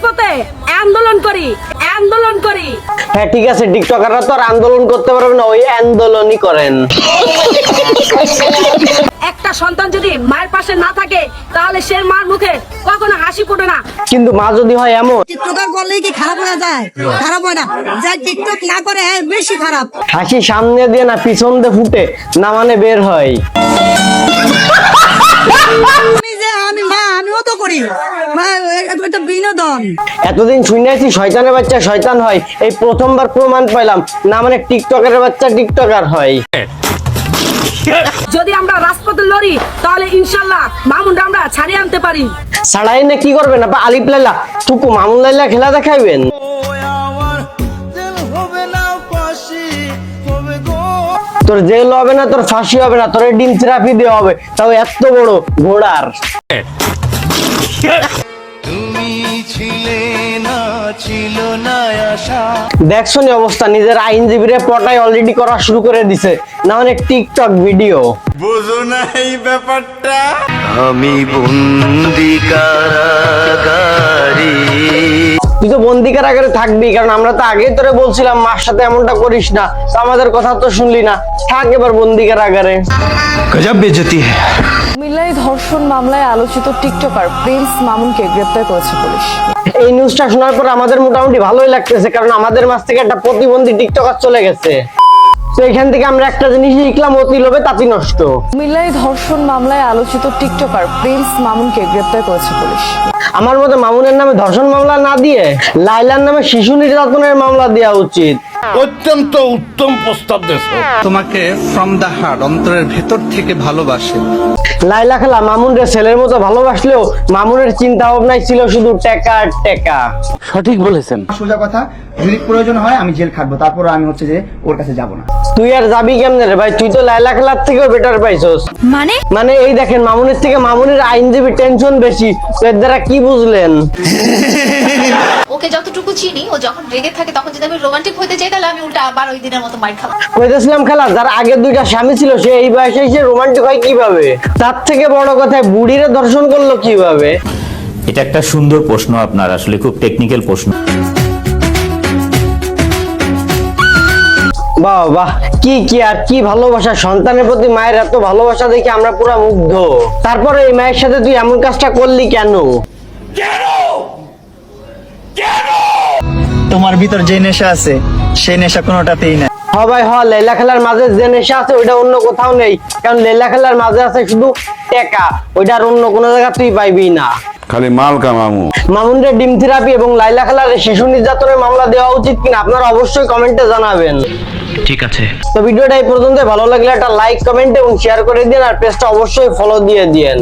রাজপথে আন্দোলন করি আন্দোলন করি। হ্যাঁ ঠিক আছে টিকটকাররা তো আর আন্দোলন করতে পারবে না ওই আন্দোলনই করেন। একটা সন্তান যদি মায়ের পাশে না থাকে তাহলে সে মার মুখে কখনো হাসি ফোটে না। কিন্তু মা যদি হয় এমন। টিকটকার করলে কি খারাপ হয়ে যায়? খারাপ হয় না। যা টিকটক না করে হ্যাঁ বেশি খারাপ। হাসি সামনে দিয়ে না পিছন দিয়ে ফুটে না মানে বের হয়। মা আমিও তো করি এটা একটা বিনোদন। এতদিন শুনে আছি শয়তানের বাচ্চা শয়তান হয়। এই প্রথমবার প্রমাণ পাইলাম। না মানে টিকটকের বাচ্চা টিকটকার হয়। যদি আমরা রাজপথে লড়ি তাহলে ইনশাল্লাহ মামুনটা আমরা ছাড়িয়ে আনতে পারি। সাড়াই না কি করবেন? আপা আলিপ লাইলা টুকু মামুন লাইলা খেলা দেখাইবেন? তোর জেল হবে না তোর ফাঁসি হবে না তোর ডিম থেরাপি দেওয়া হবে। তাও এত বড় ঘোড়ার। তুমি ছিলে না ছিল না আশা দেখছ নি অবস্থা নিজের আইনজীবীরে পটাই অলরেডি করা শুরু করে দিছে। না মানে টিকটক ভিডিও বুঝো না এই ব্যাপারটা? আমি বন্দি কারাগারি। তুই তো বন্দি কারাগারে থাকবি কারণ আমরা তো আগেই তোরে বলছিলাম মার সাথে এমনটা করিস না। তো আমাদের কথা তো শুনলি না। থাক এবার বন্দি কারাগারে। গজব বেজতি হ্যায় কুমিল্লায় ধর্ষণ মামলায় আলোচিত টিকটকার প্রিন্স মামুনকে গ্রেপ্তার করেছে পুলিশ। এই নিউজটা শোনার পর আমাদের মোটামুটি ভালোই লাগতেছে কারণ আমাদের মাছ থেকে একটা প্রতিবন্ধী টিকটকার চলে গেছে। তো এখান থেকে আমরা একটা জিনিস শিখলাম অতি লোভে তাঁতি নষ্ট। কুমিল্লায় ধর্ষণ মামলায় আলোচিত টিকটকার প্রিন্স মামুনকে গ্রেপ্তার করেছে পুলিশ। আমার মতে মামুনের নামে ধর্ষণ মামলা না দিয়ে লাইলার নামে শিশু নির্যাতনের মামলা দেওয়া উচিত। অত্যন্ত উত্তম প্রস্তাব দেশ তোমাকে ফ্রম দ্য হার্ট অন্তরের ভেতর থেকে ভালোবাসে। লাইলা খালা মামুন রে ছেলের মতো ভালোবাসলেও মামুনের চিন্তা ভাবনাই ছিল শুধু টেকা টাকা টেকা। সঠিক বলেছেন। সোজা কথা যদি প্রয়োজন হয় আমি জেল খাটবো তারপর আমি হচ্ছে যে ওর কাছে যাব না। তুই আর যাবি কেমনে রে ভাই? তুই তো লাইলা খেলার থেকেও বেটার পাইছস। মানে? মানে এই দেখেন মামুনের থেকে মামুনের আইনজীবী টেনশন বেশি। এর দ্বারা কি বুঝলেন? ওকে যতটুকু চিনি ও যখন রেগে থাকে তখন যদি আমি রোমান্টিক হতে চাই তাহলে আমি উল্টা আবার ওই দিনের মতো মাইর খাব। কইতেছিলাম খেলা যার আগে দুইটা স্বামী ছিল সে এই বয়সে এসে রোমান্টিক হয় কীভাবে? তার থেকে বড় কথা বুড়িরে দর্শন করল কীভাবে? এটা একটা সুন্দর প্রশ্ন আপনার আসলে খুব টেকনিক্যাল প্রশ্ন। বাহ বাহ কি কি আর কি ভালোবাসা? সন্তানের প্রতি মায়ের এত ভালোবাসা দেখে আমরা পুরো মুগ্ধ। তারপরে এই মায়ের সাথে তুই এমন কাজটা করলি কেন? তোমার ভিতর যে নেশা আছে সেই নেশা কোনোটাতেই নাই। সবাই হ লেলা খেলার মাঝে যে নেশা আছে ওইটা অন্য কোথাও নেই। কারণ লেলা খেলার মাঝে আছে শুধু টেকা ওইটা আর অন্য কোনো জায়গা তুই পাইবি না। খালি মাল কামামু মামুনের ডিম থেরাপি এবং লাইলা খেলার শিশু নির্যাতনের মামলা দেওয়া উচিত কিনা আপনারা অবশ্যই কমেন্টে জানাবেন। ঠিক আছে। তো ভিডিওটা এই পর্যন্ত ভালো লাগলে একটা লাইক কমেন্ট এবং শেয়ার করে দিন আর পেজটা অবশ্যই ফলো দিয়ে দিন